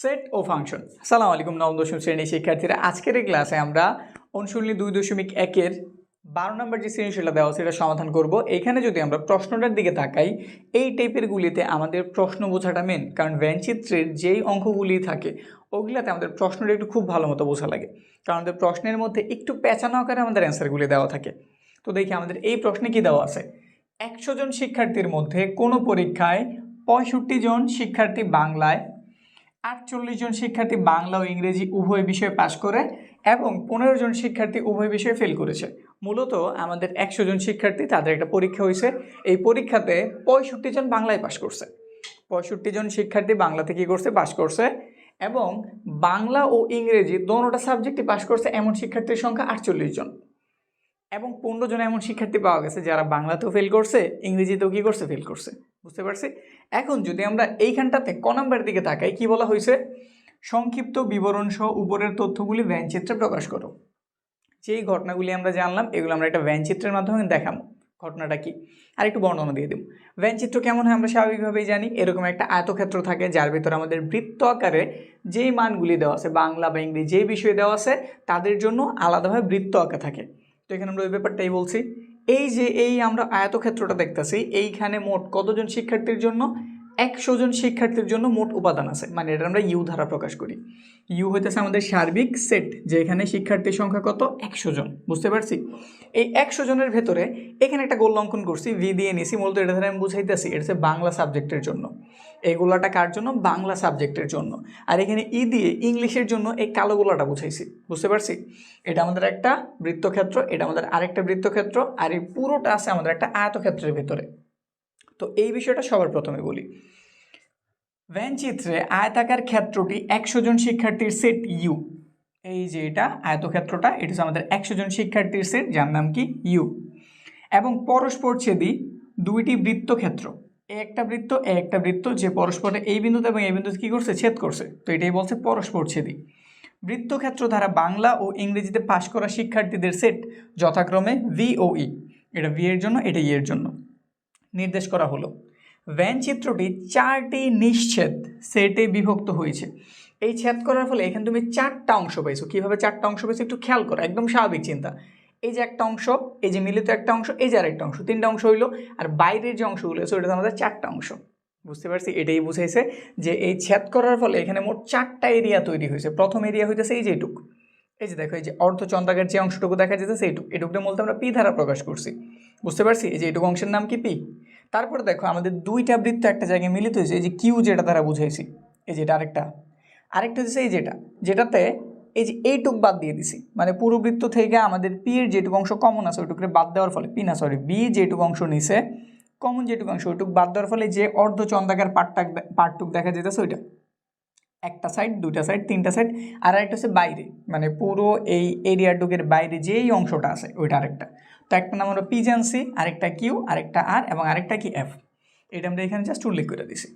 Set ও function. সালাম আলাইকুম, নবম, দশম শ্রেণির শিক্ষার্থীরা। আজকের এই ক্লাসে আমরা অনুশীলনী দুই দশমিক একের বারো নম্বর যে শ্রেণীশীলটা দেওয়া সেটা সমাধান করব। এখানে যদি আমরা প্রশ্নটার দিকে তাকাই, এই টাইপের গুলিতে আমাদের প্রশ্ন বোঝাটা মেন কারণ ব্যঞ্চিত্রের যেই অঙ্কগুলি থাকে, ওগুলাতে আমাদের প্রশ্নটা একটু খুব ভালো মতো বোঝা লাগে। কারণ আমাদের প্রশ্নের মধ্যে একটু পেঁচানো আকারে আমাদের অ্যান্সারগুলি দেওয়া থাকে। তো দেখি আমাদের এই প্রশ্নে কি দেওয়া আছে? একশো জন শিক্ষার্থীর মধ্যে কোনো পরীক্ষায় পঁয়ষট্টি জন শিক্ষার্থী বাংলায় আটচল্লিশ জন শিক্ষার্থী বাংলা ও ইংরেজি উভয় বিষয়ে পাশ করে এবং পনেরো জন শিক্ষার্থী উভয় বিষয়ে ফেল করেছে। মূলত আমাদের একশো জন শিক্ষার্থী তাদের একটা পরীক্ষা হয়েছে। এই পরীক্ষাতে পঁয়ষট্টি জন বাংলায় পাশ করছে। পঁয়ষট্টি জন শিক্ষার্থী বাংলাতে কী করছে? পাশ করছে। এবং বাংলা ও ইংরেজি দোনোটা সাবজেক্টে পাশ করছে, এমন শিক্ষার্থীর সংখ্যা আটচল্লিশ জন। এবং পনেরো জন এমন শিক্ষার্থী পাওয়া গেছে যারা বাংলাতেও ফেল করছে, ইংরেজিতেও কী করছে? ফেল করছে। বুঝতে পারছি? এখন যদি আমরা এইখানটাতে ক নাম্বারের দিকে তাকাই, কি বলা হয়েছে সংক্ষিপ্ত বিবরণ সহ উপরের তথ্যগুলি ভ্যানচিত্রে প্রকাশ করো। যেই ঘটনাগুলি আমরা জানলাম, এগুলো আমরা একটা ভ্যানচিত্রের মাধ্যমে দেখাবো। ঘটনাটা কি? আর একটু বর্ণনা দিয়ে দেব। ভ্যানচিত্র কেমন হয় আমরা স্বাভাবিকভাবেই জানি, এরকম একটা আয়তক্ষেত্র থাকে যার ভিতরে আমাদের বৃত্ত আকারে যেই মানগুলি দেওয়া আছে, বাংলা বা ইংরেজি, যেই বিষয় দেওয়া আছে, তাদের জন্য আলাদাভাবে বৃত্ত আঁকা থাকে। তো এখানে আমরা ওই ব্যাপারটাই বলছি। এই যে এই আমরা আয়তক্ষেত্রটা দেখতেছি এইখানে মোট কতজন শিক্ষার্থীর জন্য? একশো জন শিক্ষার্থীর জন্য মোট উপাদান আছে। মানে এটা আমরা ইউ ধারা প্রকাশ করি। ইউ হইতেছে আমাদের সার্বিক সেট, যে এখানে শিক্ষার্থীর সংখ্যা কত? একশো জন। বুঝতে পারছি? এই একশো জনের ভেতরে এখানে একটা গোল অঙ্কন করছি ভি দিয়ে নিছি, মূলত এটা ধরে আমি বুঝাইতেছি, এটা হচ্ছে বাংলা সাবজেক্টের জন্য। এই গোলাটা কার জন্য? বাংলা সাবজেক্টের জন্য। আর এখানে ই দিয়ে ইংলিশের জন্য এই কালো গোলাটা বুঝাইছি। বুঝতে পারছি? এটা আমাদের একটা বৃত্তক্ষেত্র, এটা আমাদের আরেকটা বৃত্তক্ষেত্র, আর এই পুরোটা আছে আমাদের একটা আয়তক্ষেত্রের ভেতরে। তো এই বিষয়টা সবার প্রথমে বলি। ভ্যানচিত্রে আয়তাকার ক্ষেত্রটি একশো জন শিক্ষার্থীর সেট ইউ এই যে এটা, আয়তক্ষেত্রটা, এটা হচ্ছে আমাদের একশো জন শিক্ষার্থীর সেট, যার নাম কি? ইউ এবং পরস্পর ছেদি দুইটি বৃত্তক্ষেত্র। এ একটা বৃত্ত, এ একটা বৃত্ত, যে পরস্পরে এই বিন্দুতে এবং এই বিন্দুতে কী করছে? ছেদ করছে। তো এটাই বলছে পরস্পর ছেদি বৃত্তক্ষেত্র দ্বারা বাংলা ও ইংরেজিতে পাশ করা শিক্ষার্থীদের সেট যথাক্রমে ভি ও ই এটা ভি এর জন্য, এটা ই এর জন্য। নির্দেশ করা হলো। ভ্যান চিত্রটি চারটি নিশ্ছেদ সেটে বিভক্ত হয়েছে। এই ছেদ করার ফলে এখানে তুমি চারটা অংশ পাইছো কীভাবে চারটা অংশ পেয়েছ একটু খেয়াল করো, একদম স্বাভাবিক চিন্তা। এই যে একটা অংশ, এই যে মিলিত একটা অংশ, এই যে আরেকটা অংশ, তিনটা অংশ হইল। আর বাইরের যে অংশগুলো আছে ওটা আমাদের চারটা অংশ। বুঝতে পারছি? এটাই বুঝাইছে যে এই ছেদ করার ফলে এখানে মোট চারটা এরিয়া তৈরি হয়েছে। প্রথম এরিয়া হইতেছে এই যে এইটুক। এই যে দেখো, এই যে অর্ধচন্দ্রাকার যে অংশটুকু দেখা যেতেছে এইটুক এটুকুটা বলতে আমরা পি ধারা প্রকাশ করছি। বুঝতে পারছি? এই যে এইটুকু অংশের নাম কি পি? তারপরে দেখো, আমাদের দুইটা বৃত্ত একটা জায়গায় মিলিত হয়েছে, এই যে কিউ যেটা দ্বারা বুঝাইছি। এই যেটা আরেকটা। আরেকটা হচ্ছে এই যেটা, যেটাতে এই যে এইটুক বাদ দিয়ে দিছি। মানে পুরো বৃত্ত থেকে আমাদের পি এর যেটুকু অংশ কমন আছে, ওইটুকুরে বাদ দেওয়ার ফলে, পি না সরি বি যেটুকু অংশ নিছে, কমন যেটুকু অংশ, ওইটুকু বাদ দেওয়ার ফলে যে অর্ধচন্দ্রাকার পার্টটা পার্টটুক দেখা যেতেছে ওইটা। একটা সাইড দুইটা সাইড তিনটা সাইড আর একটা হচ্ছে বাইরে। মানে পুরো এই এরিয়াটুকের বাইরে যেই অংশটা আছে, ওইটা আরেকটা। তো একটা নাম হলো পি জানছি আরেকটা কিউ আরেকটা আর এবং আরেকটা কি এফ এটা আমরা এখানে জাস্ট উল্লেখ করে দিছি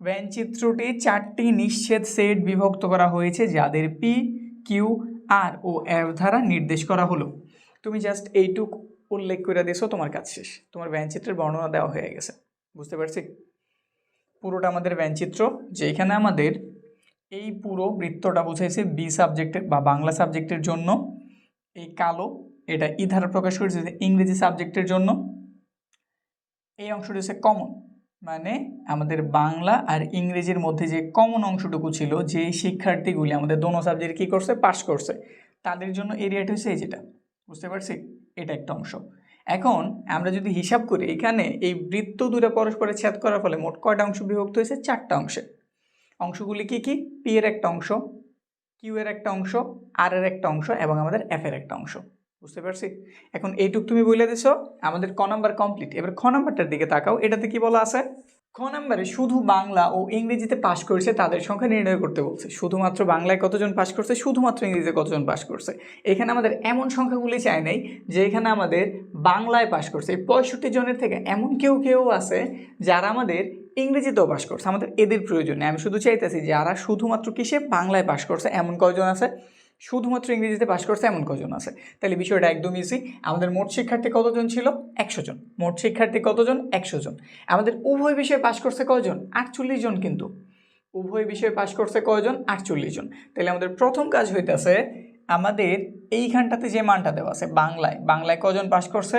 ভ্যান চিত্রটি চারটি নিশ্ছেদ সেট বিভক্ত করা হয়েছে, যাদের P Q R O F দ্বারা নির্দেশ করা হলো। তুমি জাস্ট এইটুক উল্লেখ করে দিছো তোমার কাজ শেষ। তোমার ভ্যান চিত্রের বর্ণনা দেওয়া হয়ে গেছে। বুঝতে পারছি? পুরোটা আমাদের ভ্যান চিত্র যেখানে আমাদের এই পুরো বৃত্তটা বুঝাইছে বি সাবজেক্টের বা বাংলা সাবজেক্টের জন্য। এই কালো, এটা ই ধারা প্রকাশ করেছে ইংরেজি সাবজেক্টের জন্য। এই অংশটি হচ্ছে কমন মানে আমাদের বাংলা আর ইংরেজির মধ্যে যে কমন অংশটুকু ছিল, যে শিক্ষার্থীগুলি আমাদের দোনো সাবজেক্ট কী করছে? পাস করছে। তাদের জন্য এরিয়াটা হচ্ছে এই যেটা। বুঝতে পারছি? এটা একটা অংশ। এখন আমরা যদি হিসাব করি, এখানে এই বৃত্ত দুটো পরস্পরে ছেদ করার ফলে মোট কয়টা অংশ বিভক্ত হয়েছে? চারটা অংশে। অংশগুলি কি কি? পি এর একটা অংশ কিউ এর একটা অংশ আর এর একটা অংশ এবং আমাদের এফ এর একটা অংশ। বুঝতে পারছি? এখন এইটুক তুমি বলে দিছো, আমাদের ক নাম্বার কমপ্লিট এবার খ নাম্বারটার দিকে তাকাও, এটাতে কি বলা আছে? খ নাম্বারে শুধু বাংলা ও ইংরেজিতে পাশ করেছে, তাদের সংখ্যা নির্ণয় করতে বলছে। শুধুমাত্র বাংলায় কতজন পাশ করছে? শুধুমাত্র ইংরেজিতে কতজন পাশ করছে? এখানে আমাদের এমন সংখ্যাগুলি চাই নাই যে এখানে আমাদের বাংলায় পাশ করছে। পঁয়ষট্টি জনের থেকে এমন কেউ কেউ আছে, যারা আমাদের ইংরেজিতেও পাশ করছে, আমাদের এদের প্রয়োজনে আমি শুধু চাইতেছি যারা শুধুমাত্র কিসে? বাংলায় পাশ করছে, এমন কয়জন আছে? শুধুমাত্র ইংরেজিতে পাশ করছে, এমন কজন আছে? তাহলে বিষয়টা একদম ইজি আমাদের মোট শিক্ষার্থী কতজন ছিল? একশো জন। মোট শিক্ষার্থী কতজন? একশো জন। আমাদের উভয় বিষয়ে পাশ করছে কজন আটচল্লিশ জন কিন্তু। উভয় বিষয়ে পাশ করছে কয়জন? আটচল্লিশ জন। তাহলে আমাদের প্রথম কাজ হইতেছে, আমাদের এইখানটাতে যে মানটা দেওয়া আছে, বাংলায়। বাংলায় কজন পাশ করছে?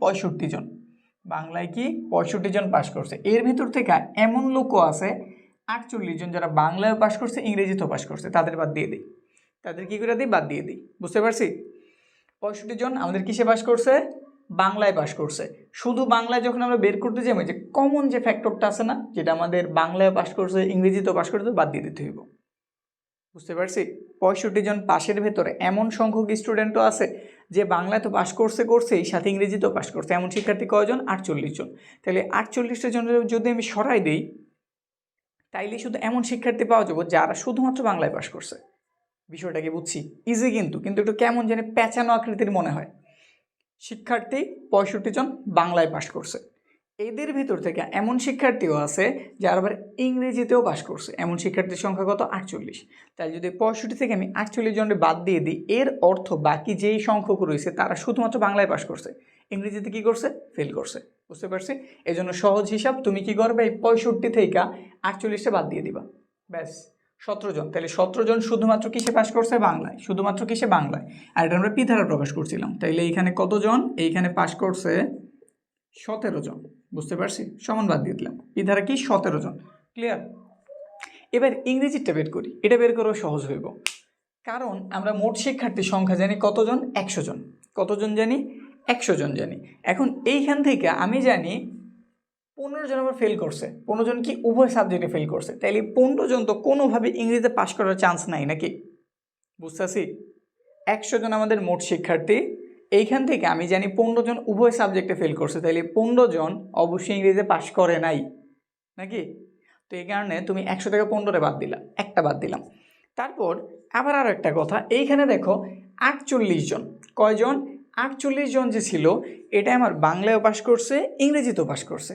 পঁয়ষট্টি জন। বাংলায় কি পঁয়ষট্টি জন পাশ করছে। এর ভিতর থেকে এমন লোকও আছে, আটচল্লিশ জন যারা বাংলায় পাশ করছে, ইংরেজিতেও পাশ করছে, তাদের বাদ দিয়ে দিই। তাদের কী করে দিই? বাদ দিয়ে দিই। বুঝতে পারছি? পঁয়ষট্টি জন আমাদের কিসে পাশ করছে? বাংলায় পাশ করছে। শুধু বাংলায় যখন আমরা বের করতে যাই যে কমন যে ফ্যাক্টরটা আছে না, যেটা আমাদের বাংলায় পাশ করছে, ইংরেজিতেও পাশ করতে বাদ দিয়ে দিতে হইব। বুঝতে পারছি? পঁয়ষট্টি জন পাশের ভেতরে এমন সংখ্যক স্টুডেন্টও আছে যে বাংলা তো পাশ করছে, করছেই, সাথে ইংরেজি তো পাশ করছে। এমন শিক্ষার্থী কয়জন? আটচল্লিশ জন। তাহলে আটচল্লিশটা জনের যদি আমি সরাই দিই, তাইলে শুধু এমন শিক্ষার্থী পাওয়া যাব যারা শুধুমাত্র বাংলায় পাশ করছে। বিষয়টাকে বুঝছি? ইজি কিন্তু কিন্তু একটু কেমন যেন প্যাঁচানো আকৃতির মনে হয়। শিক্ষার্থী পঁয়ষট্টি জন বাংলায় পাশ করছে। এদের ভিতর থেকে এমন শিক্ষার্থীও আছে যারা আবার ইংরেজিতেও পাশ করছে। এমন শিক্ষার্থীর সংখ্যা কত? আটচল্লিশ। তাই যদি পঁয়ষট্টি থেকে আমি আটচল্লিশ জনের বাদ দিয়ে দিই, এর অর্থ বাকি যেই সংখ্যক রয়েছে, তারা শুধুমাত্র বাংলায় পাশ করছে। ইংরেজিতে কি করছে? ফেল করছে। বুঝতে পারছি? এই জন্য সহজ হিসাব, তুমি কি করবে? এই পঁয়ষট্টি থেকে আটচল্লিশটা বাদ দিয়ে দিবা। ব্যাস, সতেরো জন। তাহলে সতেরো জন শুধুমাত্র কিসে পাশ করছে? বাংলায়। শুধুমাত্র কিসে? বাংলায়। আর এটা আমরা পিধারা প্রকাশ করছিলাম। তাইলে এইখানে কতজন এইখানে পাশ করছে সতেরো জন। বুঝতে পারছি? সমান বাদ দিয়ে দিলাম। এই পিধারা কি? সতেরো জন। ক্লিয়ার এবার ইংরেজিটা বের করি। এটা বের করেও সহজ হইব। কারণ আমরা মোট শিক্ষার্থীর সংখ্যা জানি কতজন একশো জন। কতজন জানি একশো জন জানি। এখন এইখান থেকে আমি জানি পনেরো জন আবার ফেল করছে। পনেরো জন কি উভয় সাবজেক্টে ফেল করছে? তাইলে পনেরো জন তো কোনোভাবে ইংরেজিতে পাশ করার চান্স নাই নাকি? বুঝতেছি? একশো জন আমাদের মোট শিক্ষার্থী। এইখান থেকে আমি জানি পনেরো জন উভয় সাবজেক্টে ফেল করছে, তাইলে পনেরো জন অবশ্যই ইংরেজিতে পাশ করে নাই, নাকি? তো এই কারণে তুমি একশো থেকে পনেরোরে বাদ দিলাম একটা বাদ দিলাম। তারপর আবার আর একটা কথা, এইখানে দেখো আটচল্লিশ জন, কয়জন? আটচল্লিশ জন যে ছিল, এটা আমার বাংলায়ও পাশ করছে, ইংরেজিতেও পাশ করছে।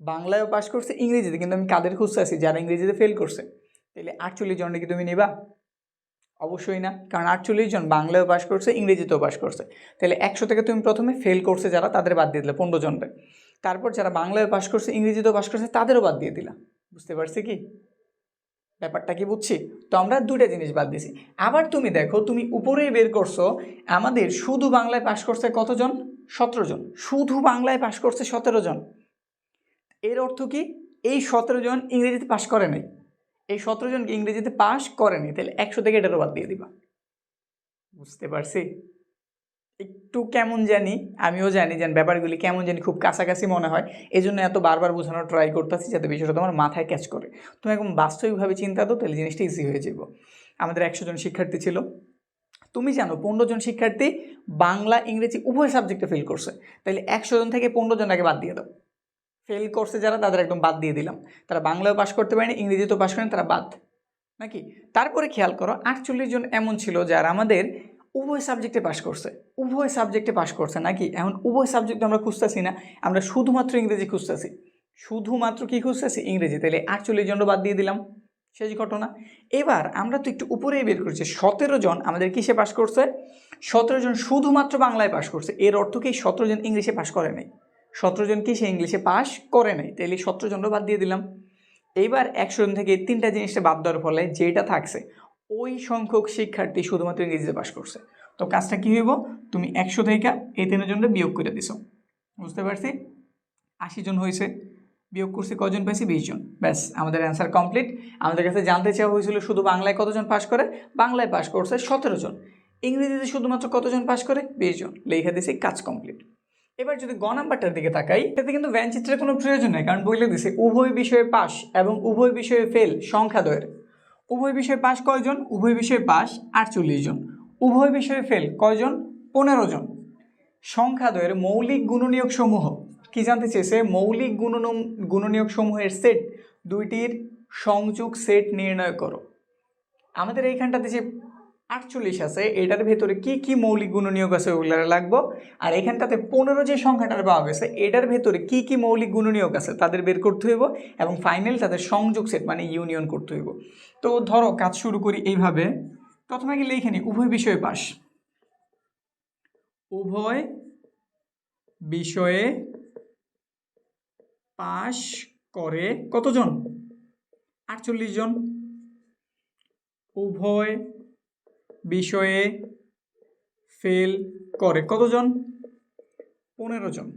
বাংলায়ও পাশ করছে, ইংরেজিতে, কিন্তু আমি কাদের খুঁজতে আছি যারা ইংরেজিতে ফেল করছে। তাহলে আটচল্লিশ জনকে কি তুমি নিবা? অবশ্যই না। কারণ আটচল্লিশ জন বাংলায়ও পাশ করছে, ইংরেজিতেও পাশ করছে। তাহলে একশো থেকে তুমি প্রথমে ফেল করছে যারা, তাদের বাদ দিয়ে দিলে পনেরো জনকে তারপর যারা বাংলায় পাশ করছে, ইংরেজিতেও পাশ করছে, তাদেরও বাদ দিয়ে দিলা বুঝতে পারছি কি? ব্যাপারটা কি বুঝছি? তো আমরা দুটা জিনিস বাদ দিছি আবার তুমি দেখো, তুমি উপরেই বের করছ, আমাদের শুধু বাংলায় পাশ করছে কতজন? সতেরো জন। শুধু বাংলায় পাশ করছে সতেরো জন। এর অর্থ কি? এই সতেরো জন ইংরেজিতে পাশ করে নাই। এই সতেরো জনকে ইংরেজিতে পাশ করেনি, তাহলে একশো থেকে এটারও বাদ দিয়ে দিবা। বুঝতে পারছি? একটু কেমন জানি, আমিও জানি যে ব্যাপারগুলি কেমন জানি খুব কাছাকাছি মনে হয় এই জন্য এত বারবার বোঝানোর ট্রাই করতেছি যাতে বিষয়টা তোমার মাথায় ক্যাচ করে। তুমি এখন বাস্তবিকভাবে চিন্তা দাও, তাহলে জিনিসটা ইজি হয়ে যাব আমাদের একশো জন শিক্ষার্থী ছিল। তুমি জানো, পনেরো জন শিক্ষার্থী বাংলা, ইংরেজি উভয় সাবজেক্টে ফেল করছে। তাহলে একশো জন থেকে পনেরো জন আগে বাদ দিয়ে দাও। ফেল করছে যারা, তাদের একদম বাদ দিয়ে দিলাম। তারা বাংলাও পাশ করতে পারেনি, ইংরেজিতেও পাশ করেন, তারা বাদ। নাকি? তারপরে খেয়াল করো, আটচল্লিশ জন এমন ছিল যারা আমাদের উভয় সাবজেক্টে পাশ করছে। উভয় সাবজেক্টে পাশ করছে, নাকি? এখন উভয় সাবজেক্ট আমরা খুঁজতেছি না, আমরা শুধুমাত্র ইংরেজি খুঁজতেছি। শুধুমাত্র কি খুঁজতেছি? ইংরেজি। তাহলে আটচল্লিশ জন বাদ দিয়ে দিলাম। শেষ ঘটনা। এবার আমরা তো একটু উপরেই বের করছি, সতেরো জন আমাদের কিসে পাশ করছে? সতেরো জন শুধুমাত্র বাংলায় পাশ করছে। এর অর্থ কি সতেরো জন ইংলিশে পাশ করে নাই? সতেরো জন কি সে ইংলিশে পাশ করে নাই? তাহলে সতেরো জনও বাদ দিয়ে দিলাম। এইবার একশো জন থেকে তিনটা জিনিসটা বাদ দেওয়ার ফলে যেটা থাকছে, ওই সংখ্যক শিক্ষার্থী শুধুমাত্র ইংরেজিতে পাশ করছে। তো কাজটা কী হইব? তুমি একশো থেকে এই তিনজনটা বিয়োগ করে দিছো। বুঝতে পারছি? আশি জন হয়েছে। বিয়োগ করছি কজন পাইছি বিশ জন। ব্যাস, আমাদের অ্যান্সার কমপ্লিট আমাদের কাছে জানতে চাওয়া হয়েছিল শুধু বাংলায় কতজন পাশ করে? বাংলায় পাশ করছে সতেরো জন। ইংরেজিতে শুধুমাত্র কতজন পাশ করে? বিশ জন। লেখা দিয়েছি কাজ কমপ্লিট এবার যদি গ নাম্বারটার দিকে তাকাই, এতে কিন্তু ভ্যান চিত্রের কোনো প্রয়োজন নেই, কারণ বলে দিছে, উভয় বিষয়ে পাস এবং উভয় বিষয়ে ফেল সংখ্যা দ্বয়ের উভয় বিষয়ে পাস কয়জন? উভয় বিষয়ে পাস আটচল্লিশ জন। উভয় বিষয়ে ফেল কয়জন? পনেরো জন। সংখ্যা দ্বয়ের মৌলিক গুণনীয়ক সমূহ। কি জানতে চেয়েছে? মৌলিক গুণনম, গুণনীয়ক সমূহের সেট দুইটির সংযোগ সেট নির্ণয় করো। আমাদের এইখানটাতে যে আটচল্লিশ আছে, এটার ভেতরে কি কি মৌলিক গুণনীয়ক আছে ওগুলো লাগবো। আর এখানটাতে পনেরো যে সংখ্যাটার পাওয়া গেছে, এটার ভেতরে কি কি মৌলিক গুণনীয়ক আছে তাদের বের করতে হইব এবং ফাইনাল তাদের সংযোগ সেট মানে ইউনিয়ন করতে হইব। তো ধরো কাজ শুরু করি এইভাবে, প্রথমে গেলে এখানে উভয় বিষয়ে পাস। উভয় বিষয়ে পাশ করে কতজন? আটচল্লিশ জন। উভয় বিষয়ে ফেল করে। কতজন? পনেরো জন।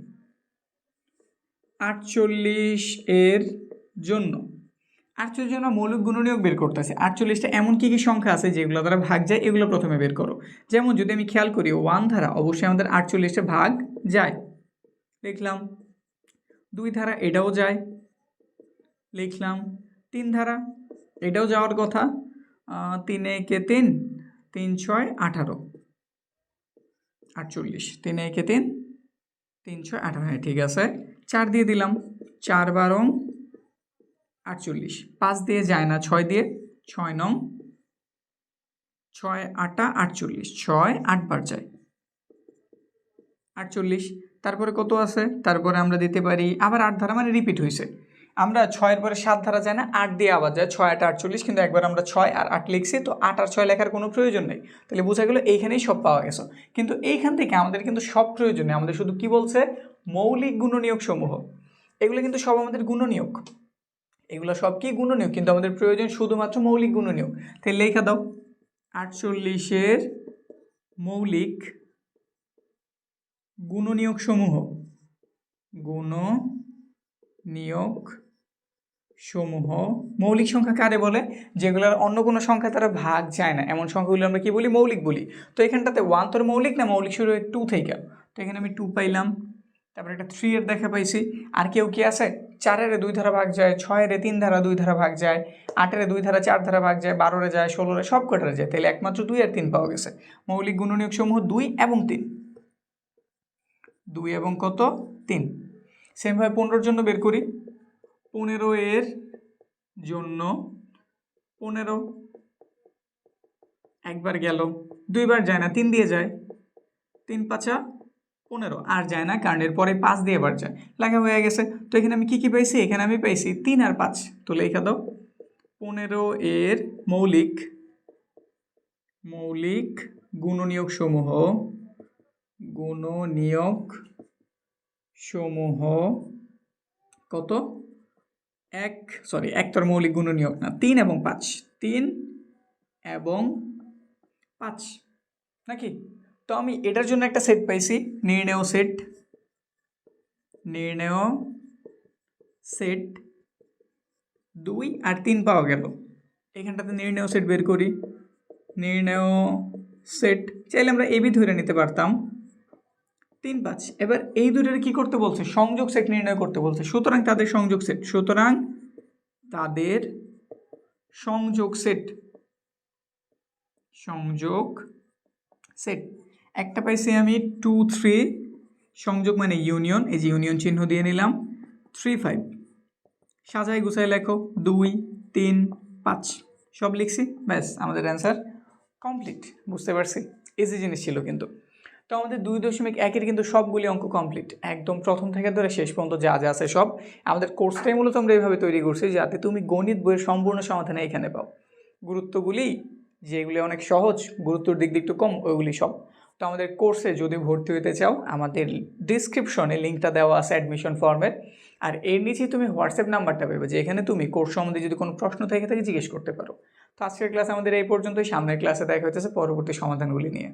আটচল্লিশ এর জন্য। আটচল্লিশ জন মৌলিক গুণনীয়ক বের করতেছে। আটচল্লিশটা এমন কী কী সংখ্যা আছে যেগুলো দ্বারা ভাগ যায়, এগুলো প্রথমে বের করো। যেমন যদি আমি খেয়াল করি ওয়ান ধারা, অবশ্যই আমাদের আটচল্লিশটা ভাগ যায়। লিখলাম, দুই ধারা, এটাও যায়। লিখলাম, তিন ধারা, এটাও যাওয়ার কথা। তিনে কে তিন তিন, ছয়, আঠারো। আটচল্লিশ। তিন, একে তিন। তিন, ছয়, আঠারো। হ্যাঁ ঠিক আছে। চার দিয়ে দিলাম। চার, বারং, আটচল্লিশ। পাঁচ দিয়ে যায় না। ছয় দিয়ে। ছয় নং। ছয়, আটা, আটচল্লিশ। ছয়, আটবার যায়। আটচল্লিশ। তারপরে কত আছে? তারপরে আমরা দিতে পারি। আবার আট ধারা মানে রিপিট হয়েছে। আমরা ছয়ের পরে সাত ধারা যায় না, আট দিয়ে আবার যায়। ছয়, আট, আটচল্লিশ, কিন্তু একবার আমরা ছয় আর আট লিখছি, তো আট আর ছয় লেখার কোনো প্রয়োজন নেই। তাহলে বোঝা গেলো এইখানেই সব পাওয়া গেছে। কিন্তু এইখান থেকে আমাদের কিন্তু সব প্রয়োজন নেই। আমাদের শুধু কি বলছে? মৌলিক গুণনীয়ক সমূহ। এগুলো কিন্তু সব আমাদের গুণনীয়ক। এগুলো সব কি গুণনীয়ক? কিন্তু আমাদের প্রয়োজন শুধুমাত্র মৌলিক গুণনীয়ক। তাহলে লেখা দাও। আটচল্লিশের মৌলিক গুণনীয়ক সমূহ। গুণ নিয়োগ সমূহ। মৌলিক সংখ্যা কারে বলে? যেগুলোর অন্য কোনো সংখ্যা তারা ভাগ যায় না। এমন সংখ্যাগুলো আমরা কি বলি? মৌলিক বলি। তো এখানটাতে ওয়ান তোর মৌলিক না মৌলিক শুরু হয় টু থেকে? তো এখানে আমি টু পাইলাম। তারপরে একটা থ্রি এর দেখা পাইছি। আর কেউ কি আছে? চারের দুই ধারা ভাগ যায়, ছয়ের তিন ধারা দুই ধারা ভাগ যায়, আটের দুই ধারা চার ধারা ভাগ যায়, বারোরে যায়, ষোলোরে সব কটারে যায়। তাহলে একমাত্র দুই আর তিন পাওয়া গেছে। মৌলিক গুণনীয়ক সমূহ দুই এবং তিন। দুই এবং কত? তিন। সেমভাবে পনেরোর জন্য বের করি। পনেরো এর জন্য পনেরো একবার গেল, দুইবার যায় না, তিন দিয়ে যায়। তিন পাঁচা পনেরো, আর যায় না কারণ পরে পাঁচ দিয়ে এবার যায়। লেখা হয়ে গেছে, তো এখানে আমি কি কি পাইছি এখানে আমি পাইছি তিন আর পাঁচ, তো লেখা দাও। পনেরো এর মৌলিক মৌলিক গুণনীয়ক সমূহ গুণনীয়ক সমূহ কত? এক সরি এক তোর মৌলিক গুণনীয়ক না, তিন এবং পাঁচ। তিন এবং পাঁচ। নাকি? তো আমি এটার জন্য একটা সেট পাইছি, নির্ণেয় সেট নির্ণেয় সেট দুই আর তিন পাওয়া গেল। এখানটাতে নির্ণেয় সেট বের করি। নির্ণেয় সেট চাইলে আমরা এবি ধরে নিতে পারতাম। তিন পাঁচ। এবার এই দুটোর কি করতে বলছে? সংযোগ সেট নির্ণয় করতে বলছে। সুতরাং তাদের সংযোগ সেট সুতরাং তাদের সংযোগ সেট সংযোগ সেট একটা পাইছি আমি টু থ্রি সংযোগ মানে ইউনিয়ন এই যে ইউনিয়ন চিহ্ন দিয়ে নিলাম। থ্রি ফাইভ সাজাই গুছাই লেখো। দুই, তিন, পাঁচ। সব লিখছি। ব্যাস, আমাদের অ্যান্সার কমপ্লিট বুঝতে পারছি? ইজি জিনিস ছিল কিন্তু। তো আমাদের দুই দশমিক একের কিন্তু সবগুলি অঙ্ক কমপ্লিট একদম প্রথম থেকে ধরে শেষ পর্যন্ত যা যা আছে সব। আমাদের কোর্সটাই মূলত আমরা এইভাবে তৈরি করছি যাতে তুমি গণিত বইয়ের সম্পূর্ণ সমাধানে এখানে পাও। গুরুত্বগুলি, যেগুলি অনেক সহজ, গুরুত্বর দিক দিয়ে একটু কম, ওইগুলি সব। তো আমাদের কোর্সে যদি ভর্তি হতে চাও, আমাদের ডিসক্রিপশনে লিঙ্কটা দেওয়া আছে অ্যাডমিশন ফর্মের আর এর নিচেই তুমি হোয়াটসঅ্যাপ নাম্বারটা পাবে যেখানে তুমি কোর্স সম্বন্ধে যদি কোনো প্রশ্ন থেকে থাকে জিজ্ঞেস করতে পারো। তো আজকের ক্লাস আমাদের এই পর্যন্তই, সামনের ক্লাসে দেখা হইতেছে, পরবর্তী সমাধানগুলি নিয়ে।